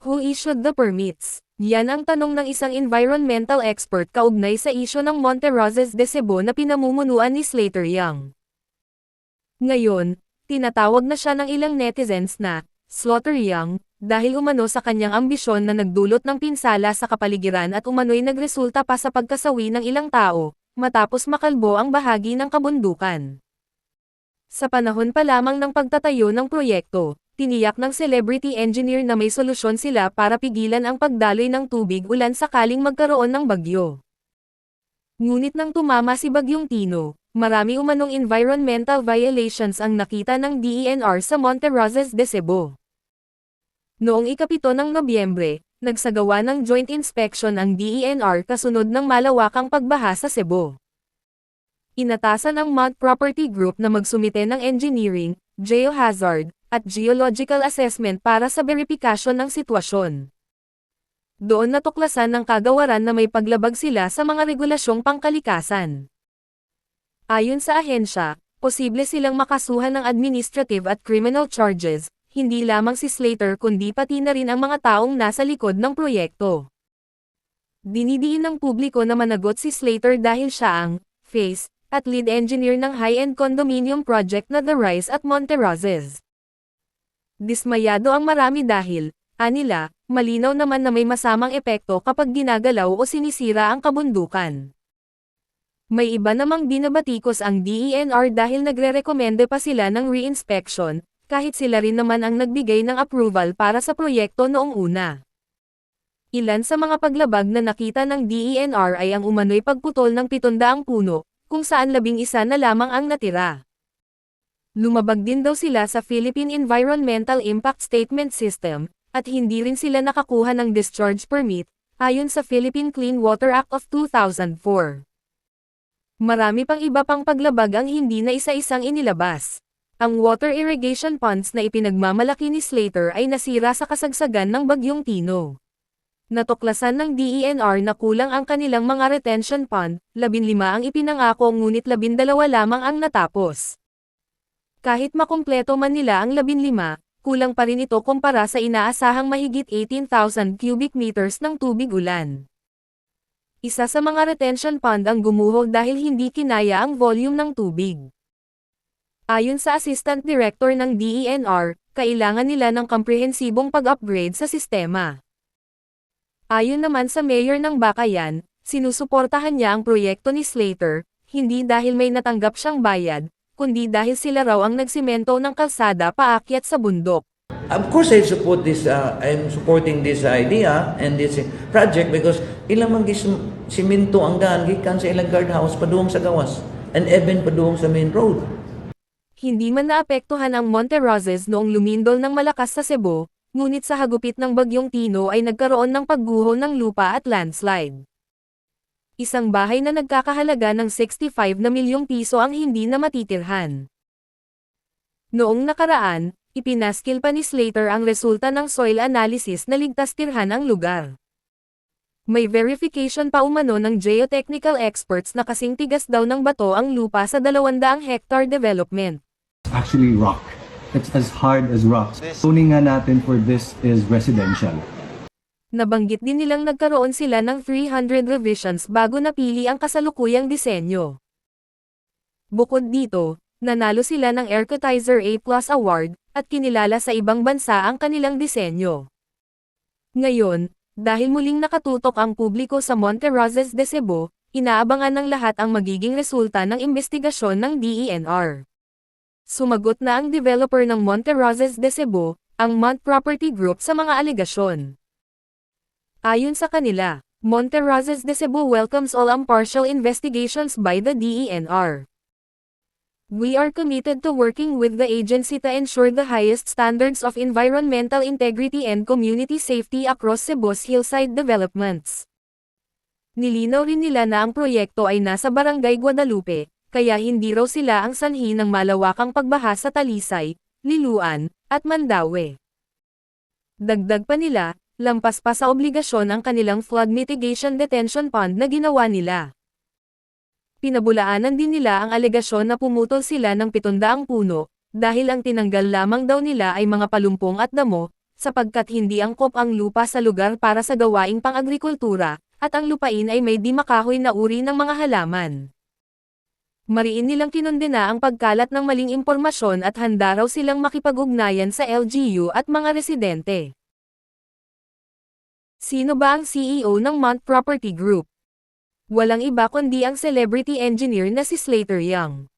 Who issued the permits? Yan ang tanong ng isang environmental expert kaugnay sa isyo ng Monte Rosas de Cebu na pinamumunuan ni Slater Young. Ngayon, tinatawag na siya ng ilang netizens na Slaughter Young dahil umano sa kanyang ambisyon na nagdulot ng pinsala sa kapaligiran at umano'y nagresulta pa sa pagkasawi ng ilang tao, matapos makalbo ang bahagi ng kabundukan. Sa panahon pa lamang ng pagtatayo ng proyekto, tiniyak ng celebrity engineer na may solusyon sila para pigilan ang pagdaloy ng tubig ulan sakaling magkaroon ng bagyo. Ngunit nang tumama si Bagyong Tino, marami umanong environmental violations ang nakita ng DENR sa Monte Rosas de Cebu. Noong ikapito ng Nobyembre, nagsagawa ng joint inspection ang DENR kasunod ng malawakang pagbaha sa Cebu. Inatasan ang Mount Property Group na magsumite ng engineering, geohazard, at geological assessment para sa verifikasyon ng sitwasyon. Doon natuklasan ng kagawaran na may paglabag sila sa mga regulasyong pangkalikasan. Ayon sa ahensya, posible silang makasuhan ng administrative at criminal charges, hindi lamang si Slater kundi pati na rin ang mga taong nasa likod ng proyekto. Dinidiin ng publiko na managot si Slater dahil siya ang face at lead engineer ng high-end condominium project na The Rise at Monte Roses. Dismayado ang marami dahil, anila, malinaw naman na may masamang epekto kapag ginagalaw o sinisira ang kabundukan. May iba namang binabatikos ang DENR dahil nagre-rekomende pa sila ng re-inspection, kahit sila rin naman ang nagbigay ng approval para sa proyekto noong una. Ilan sa mga paglabag na nakita ng DENR ay ang umano'y pagputol ng 700 puno, kung saan labing isa na lamang ang natira. Lumabag din daw sila sa Philippine Environmental Impact Statement System, at hindi rin sila nakakuha ng discharge permit, ayon sa Philippine Clean Water Act of 2004. Marami pang iba pang paglabag ang hindi na isa-isang inilabas. Ang water irrigation ponds na ipinagmamalaki ni Slater ay nasira sa kasagsagan ng Bagyong Tino. Natuklasan ng DENR na kulang ang kanilang mga retention pond, 15 ang ipinangako ngunit 12 lamang ang natapos. Kahit makumpleto man nila ang 15, kulang pa rin ito kumpara sa inaasahang mahigit 18,000 cubic meters ng tubig ulan. Isa sa mga retention pond ang gumuho dahil hindi kinaya ang volume ng tubig. Ayon sa Assistant Director ng DENR, kailangan nila ng komprehensibong pag-upgrade sa sistema. Ayon naman sa mayor ng Bakayan, sinusuportahan niya ang proyekto ni Slater, hindi dahil may natanggap siyang bayad, kundi dahil sila raw ang nagsimento ng kalsada paakyat sa bundok. Of course, I support this. Uh, I'm supporting this idea and this project because ilang man gis siminto ang daan gikan sa ilang guardhouse paduong sa gawas and even paduong sa main road. Hindi man naapektuhan ang Monte Roses noong lumindol ng malakas sa Cebu, ngunit sa hagupit ng Bagyong Tino ay nagkaroon ng pagguho ng lupa at landslide. Isang bahay na nagkakahalaga ng 65 na milyong piso ang hindi na matitirhan. Noong nakaraan, ipinaskil pa ni Slater ang resulta ng soil analysis na ligtas tirhan ang lugar. May verification pa umano ng geotechnical experts na kasing tigas daw ng bato ang lupa sa 200 hectare development. actually rock. It's as hard as rocks. Tuning nga natin for this is residential. Nabanggit din nilang nagkaroon sila ng 300 revisions bago napili ang kasalukuyang disenyo. Bukod dito, nanalo sila ng Ercotizer A Plus Award, at kinilala sa ibang bansa ang kanilang disenyo. Ngayon, dahil muling nakatutok ang publiko sa Monte Roses de Cebu, inaabangan ng lahat ang magiging resulta ng investigasyon ng DENR. Sumagot na ang developer ng Monte Roses de Cebu, ang Mont Property Group sa mga alegasyon. Ayon sa kanila, Monte Roses de Cebu welcomes all impartial investigations by the DENR. We are committed to working with the agency to ensure the highest standards of environmental integrity and community safety across Cebu's hillside developments. Nilinaw rin nila na ang proyekto ay nasa Barangay Guadalupe, kaya hindi raw sila ang sanhi ng malawakang pagbaha sa Talisay, Liluan, at Mandaue. Dagdag pa nila, lampas pa sa obligasyon ang kanilang flood mitigation detention pond na ginawa nila. Pinabulaanan din nila ang alegasyon na pumutol sila ng 700 puno, dahil ang tinanggal lamang daw nila ay mga palumpong at damo, sapagkat hindi angkop ang lupa sa lugar para sa gawaing pang-agrikultura, at ang lupain ay may di makahoy na uri ng mga halaman. Mariin nilang kinundena ang pagkalat ng maling impormasyon at handa raw silang makipag-ugnayan sa LGU at mga residente. Sino ba ang CEO ng Mont Property Group? Walang iba kundi ang celebrity engineer na si Slater Young.